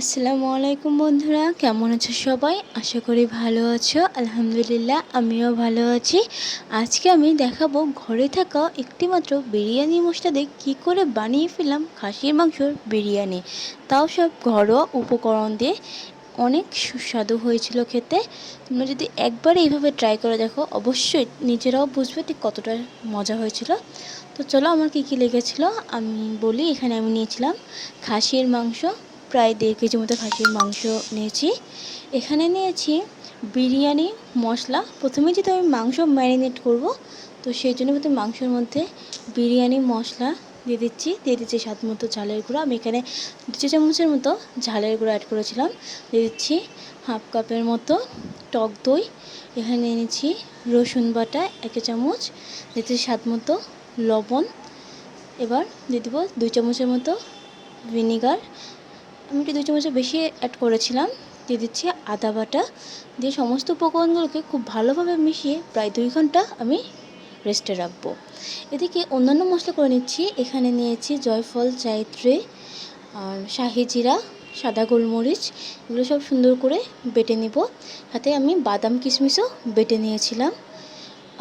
আসসালামু আলাইকুম বন্ধুরা, কেমন আছো সবাই? আশা করি ভালো আছো। আলহামদুলিল্লাহ, আমিও ভালো আছি। আজকে আমি দেখাবো ঘরে থাকা একটিমাত্র বিরিয়ানি মশলা দিয়ে কী করে বানিয়ে ফেললাম খাসির মাংসর বিরিয়ানি। তাও সব ঘরোয়া উপকরণ দিয়ে। অনেক সুস্বাদু হয়েছিল খেতে। তোমরা যদি একবার এইভাবে ট্রাই করে দেখো, অবশ্যই নিজেরাও বুঝবে ঠিক কতটা মজা হয়েছিল। তো চলো আমার কী কী লেগেছিলো, আমি বলি, এখানে আমি নিয়েছিলাম খাসির মাংস প্রায় দেড় কেজি মতো খাসির মাংস নিয়েছি। এখানে নিয়েছি বিরিয়ানি, মশলা। প্রথমে যেহেতু আমি মাংস ম্যারিনেট করব, তো সেই জন্য প্রথমে মাংসের মধ্যে বিরিয়ানি, মশলা দিয়ে দিচ্ছি। দিয়ে দিচ্ছি স্বাদ মতো ঝালের গুঁড়ো। আমি এখানে দু চামচের মতো ঝালের গুঁড়ো অ্যাড করেছিলাম। দিয়ে দিচ্ছি হাফ কাপের মতো টক দই। এখানে নিচ্ছি রসুন বাটা এক চামচ। দিচ্ছি স্বাদ মতো লবণ। এবার দিয়ে দেবো দুই চামচের মতো ভিনিগার। আমি একটু দুই চামচের বেশি অ্যাড করেছিলাম, দিয়ে দিচ্ছি আদা বাটা, দিয়ে সমস্ত উপকরণগুলোকে খুব ভালোভাবে মিশিয়ে প্রায় দুই ঘণ্টা আমি রেস্টে রাখব। এদিকে অন্যান্য মশলা করে নিচ্ছি, এখানে নিয়েছি জয়ফল, জায়ত্রী, আর শাহি জিরা, সাদা গোলমরিচ, এগুলো সব সুন্দর করে বেটে নেব। সাথে আমি বাদাম কিশমিশও বেটে নিয়েছিলাম।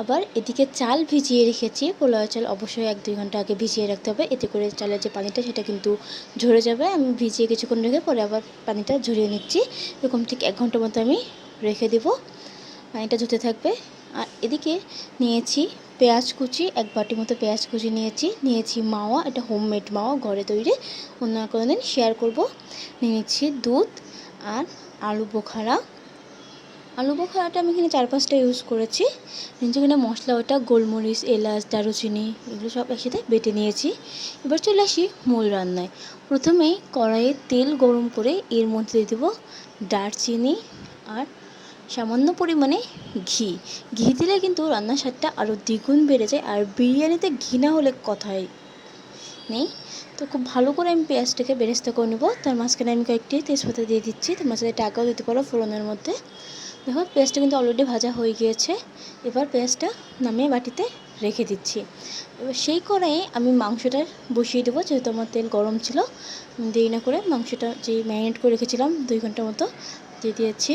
আবার এদিকে চাল ভিজিয়ে রেখেছি। পোলাও চাল অবশ্যই এক দুই ঘণ্টা আগে ভিজিয়ে রাখতে হবে। এতে করে চালের যে পানিটা, সেটা কিন্তু ঝরে যাবে। আমি ভিজিয়ে কিছুক্ষণ রেখে পরে আবার পানিটা ঝরিয়ে নিচ্ছি। এরকম ঠিক এক ঘণ্টার মতো আমি রেখে দেবো। পানিটা ঝরতে থাকবে। আর এদিকে নিয়েছি পেঁয়াজ কুচি, এক বাটি মতো পেঁয়াজ কুচি নিয়েছি। নিয়েছি মাওয়া, এটা হোমমেড মাওয়া, ঘরে তৈরি। অন্য কোনো দিন শেয়ার করব। নিয়েছি দুধ আর আলু বোখারা। আলু বোখারাটা আমি এখানে চার পাঁচটা ইউজ করেছি। যেখানে মশলা, ওটা, গোলমরিচ, এলাচ, দারুচিনি, এগুলো সব একসাথে বেটে নিয়েছি। এবার চলে আসি মূল রান্নায়। প্রথমেই কড়াইয়ে তেল গরম করে এর মধ্যে দিয়ে দেবো দারচিনি আর সামান্য পরিমাণে ঘি। ঘি দিলে কিন্তু রান্নার স্বাদটা আরও দ্বিগুণ বেড়ে যায় আর বিরিয়ানিতে ঘি না হলে কথাই নেই। তো খুব ভালো করে আমি পেঁয়াজটাকে বেরেস্তা করে নেব। তার মাঝখানে আমি কয়েকটি তেজপাতা দিয়ে দিচ্ছি। তার মাঝখানে টাকাও দিতে পারো ফোড়নের মধ্যে। দেখো পেঁয়াজটা কিন্তু অলরেডি ভাজা হয়ে গিয়েছে। এবার পেঁয়াজটা নামিয়ে বাটিতে রেখে দিচ্ছি। এবার সেই কড়াইয়ে আমি মাংসটা বসিয়ে দেবো, যেহেতু আমার তেল গরম ছিল। দেরি না করে মাংসটা যে ম্যারিনেট করে রেখেছিলাম, দুই ঘণ্টার মতো দিয়ে দিয়েছি।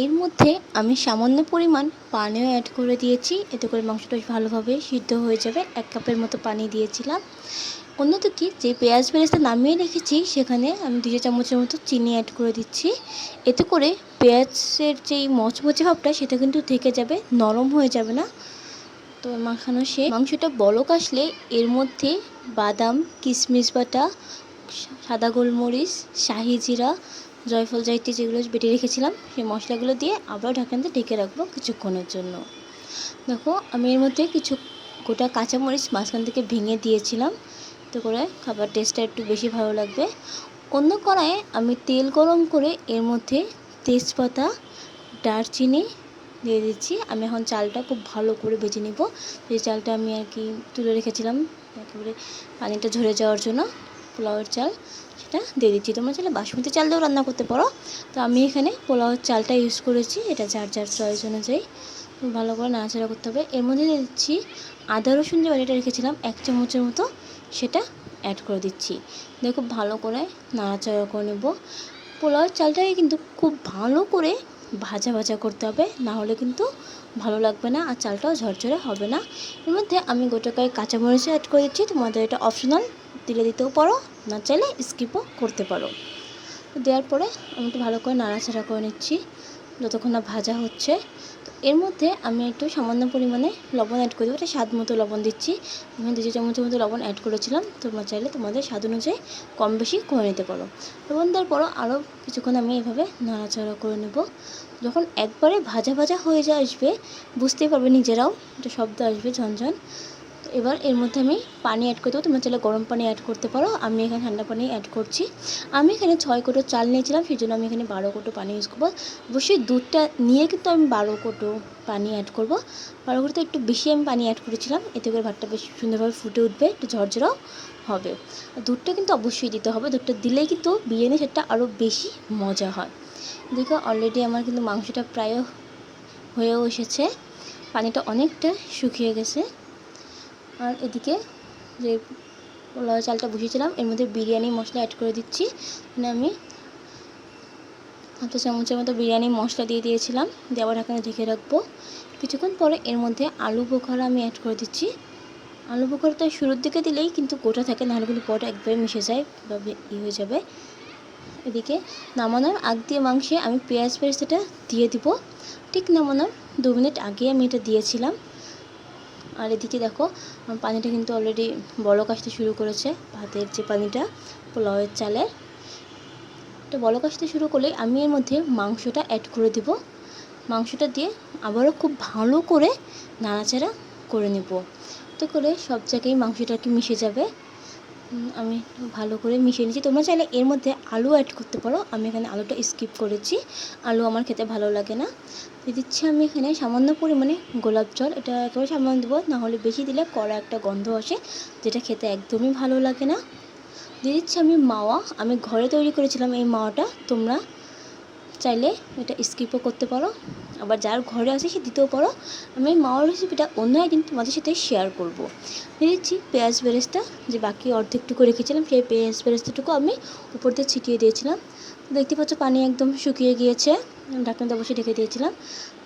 এর মধ্যে আমি সামান্য পরিমাণ পানিও অ্যাড করে দিয়েছি। এতে করে মাংসটা ভালোভাবে সিদ্ধ হয়ে যাবে। এক কাপের মতো পানি দিয়েছিলাম। অন্যদিকে যে পেঁয়াজ বেরেস্তা নামিয়ে রেখেছি, সেখানে আমি দুশো চামচের মতো চিনি অ্যাড করে দিচ্ছি। এতে করে পেঁয়াজের যেই মচমচে ভাবটা, সেটা কিন্তু থেকে যাবে, নরম হয়ে যাবে না। তো মাখানো সে মাংসটা বলক আসলে এর মধ্যে বাদাম কিশমিশ বাটা, সাদা গোলমরিচ, শাহি জিরা, জয়ফল জাইটি যেগুলো বেটে রেখেছিলাম, সেই মশলাগুলো দিয়ে আবার ঢাকনাতে ঢেকে রাখব কিছুক্ষণের জন্য। দেখো, আমি এর মধ্যে কিছু গোটা কাঁচামরিচ মাঝখান থেকে ভেঙে দিয়েছিলাম। এতে করে খাবার টেস্টটা একটু বেশি ভালো লাগবে। অন্য কড়াইয়ে আমি তেল গরম করে এর মধ্যে তেজপাতা, দারচিনি দিয়ে দিচ্ছি। আমি এখন চালটা খুব ভালো করে ভেজে নেব। যে চালটা আমি আর কি তুলে রেখেছিলাম, একেবারে পানিটা ঝরে যাওয়ার জন্য পোলাওয়ের চাল, সেটা দিয়ে দিচ্ছি। তোমরা চাইলে বাসমতি চাল দিয়েও রান্না করতে পারো। তো আমি এখানে পোলাওয়ের চালটা ইউজ করেছি, এটা যার যার চয়েস অনুযায়ী। ভালো করে নাড়াচাড়া করতে হবে। এর মধ্যে দিয়ে দিচ্ছি আদা রসুন যে বাড়িটা রেখেছিলাম, এক চামচের মতো সেটা অ্যাড করে দিচ্ছি। দেখো ভালো করে নাড়াচাড়া করে নেব। পোলাওয়ের চালটাকে কিন্তু খুব ভালো করে ভাজা ভাজা করতে হবে, না হলে কিন্তু ভালো লাগবে না আর চালটাও ঝরঝরে হবে না। এর মধ্যে আমি গোটা কয়েক কাঁচামরিচও অ্যাড করে দিচ্ছি। তোমাদের এটা অপশনাল দিলে দিতেও পারো, না চাইলে স্কিপও করতে পারো। দেওয়ার পরে আমি একটু ভালো করে নাড়াচাড়া করে নিচ্ছি। যতক্ষণ না ভাজা হচ্ছে। এর মধ্যে আমি একটু সামান্য পরিমাণে লবণ অ্যাড করে দেবো। এটা স্বাদ মতো লবণ দিচ্ছি। আমি দু চামচের মতো লবণ অ্যাড করেছিলাম। তোমরা চাইলে তোমাদের স্বাদ অনুযায়ী কম বেশি করে নিতে পারো। লবণ দেওয়ার পরও আরও কিছুক্ষণ আমি এভাবে নাড়াচাড়া করে নেব। যখন একবারে ভাজা ভাজা হয়ে যা আসবে, বুঝতেই পারবে নিজেরাও একটা শব্দ আসবে ঝনঝন। এবার এর মধ্যে আমি পানি অ্যাড করে দেবো। তোমরা চাইলে গরম পানি অ্যাড করতে পারো। আমি এখানে ঠান্ডা পানি অ্যাড করছি। আমি এখানে ছয় কোটো চাল নিয়েছিলাম, সেই জন্য আমি এখানে বারো কোটো পানি ইউজ করব। অবশ্যই দুধটা নিয়ে কিন্তু আমি বারো কোটো পানি অ্যাড করব। বারো কোটো একটু বেশি আমি পানি অ্যাড করেছিলাম। এতে করে ভাতটা বেশ সুন্দরভাবে ফুটে উঠবে, একটু ঝরঝরাও হবে। দুধটা কিন্তু অবশ্যই দিতে হবে। দুধটা দিলেই কিন্তু বিরিয়ানি সেটা আরও বেশি মজা হয়। দেখো অলরেডি আমার কিন্তু মাংসটা প্রায় হয়েও এসেছে। পানিটা অনেকটা শুকিয়ে গেছে। আর এদিকে যে পোলাও চালটা বসিয়েছিলাম, এর মধ্যে বিরিয়ানি মশলা অ্যাড করে দিচ্ছি। মানে আমি চা চামচের মতো বিরিয়ানি মশলা দিয়ে দিয়েছিলাম, দিয়ে আবার ঢাকনা ঢেকে রাখব। কিছুক্ষণ পরে এর মধ্যে আলু বোখারা আমি অ্যাড করে দিচ্ছি। আলু বোখারাটা শুরুর দিকে দিলেই কিন্তু গোটা থাকে, নাহলে কিন্তু পরে একবারে মিশে যায় বা ই হয়ে যাবে। এদিকে নামানোর আগ দিয়ে মাংসে আমি পেঁয়াজ পেস্টটা দিয়ে দিব। ঠিক নামানোর দু মিনিট আগে আমি এটা দিয়েছিলাম। আর এদিকে দেখো পানিটা কিন্তু অলরেডি বলক আসতে শুরু করেছে, ভাতের যে পানিটা, পোলাওয়ের চালের তো বলক আসতে শুরু করলে আমি এর মধ্যে মাংসটা অ্যাড করে দিব। মাংসটা দিয়ে আবারও খুব ভালো করে নাড়াচাড়া করে নেব। তো করে সব জায়গায় মাংসটা কি মিশে যাবে। আমি ভালো করে মিশিয়ে নিচ্ছি তোমরা চাইলে এর মধ্যে আলু অ্যাড করতে পারো। আমি এখানে আলুটা স্কিপ করেছি। আলু আমার খেতে ভালো লাগে না। দিয়ে দিচ্ছি আমি এখানে সামান্য পরিমাণে গোলাপ জল। এটা একেবারে সামান্য দেবো না হলে বেশি দিলে কড়া একটা গন্ধ আসে, যেটা খেতে একদমই ভালো লাগে না। দিয়ে দিচ্ছি আমি মাওয়া। আমি ঘরে তৈরি করেছিলাম এই মাওয়াটা। তোমরা চাইলে এটা স্কিপও করতে পারো। আবার যার ঘরে আছে সে দিতেও পারো আমি মাওয়ার রেসিপিটা অন্য একদিন তোমাদের সাথে শেয়ার করব। দিচ্ছি পেঁয়াজ বেরেস্তা, যে বাকি অর্ধেকটুকু রেখেছিলাম, সেই পেঁয়াজ বেরেস্তাটুকু আমি উপর দিয়ে ছিটিয়ে দিয়েছিলাম। দেখতে পাচ্ছ পানি একদম শুকিয়ে গিয়েছে ঢাকনাটা বসে ঢেকে দিয়েছিলাম।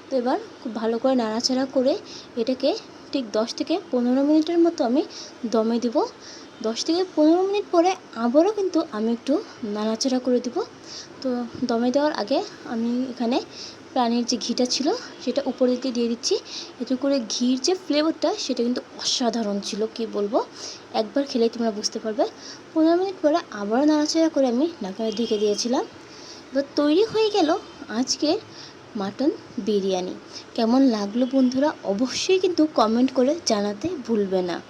তো এবার খুব ভালো করে নাড়াচাড়া করে এটাকে ঠিক দশ থেকে পনেরো মিনিটের মতো আমি দমে দিব। দশ থেকে পনেরো মিনিট পরে আবারও কিন্তু আমি একটু নাড়াচাড়া করে দিব। তো দমে দেওয়ার আগে আমি এখানে প্রাণীর যে ঘিটা ছিল, সেটা উপরের দিকে দিয়ে দিচ্ছি। এতে করে ঘির যে ফ্লেভারটা সেটা কিন্তু অসাধারণ ছিল, কি বলব? একবার খেলেই তোমরা বুঝতে পারবে। পনেরো মিনিট পরে আবারও নাড়াচাড়া করে আমি ঢাকনা ঢেকে দিয়েছিলাম। এবার তৈরি হয়ে গেল আজকের মাটন বিরিয়ানি। কেমন লাগল বন্ধুরা, অবশ্যই কিন্তু কমেন্ট করে জানাতে ভুলবে না।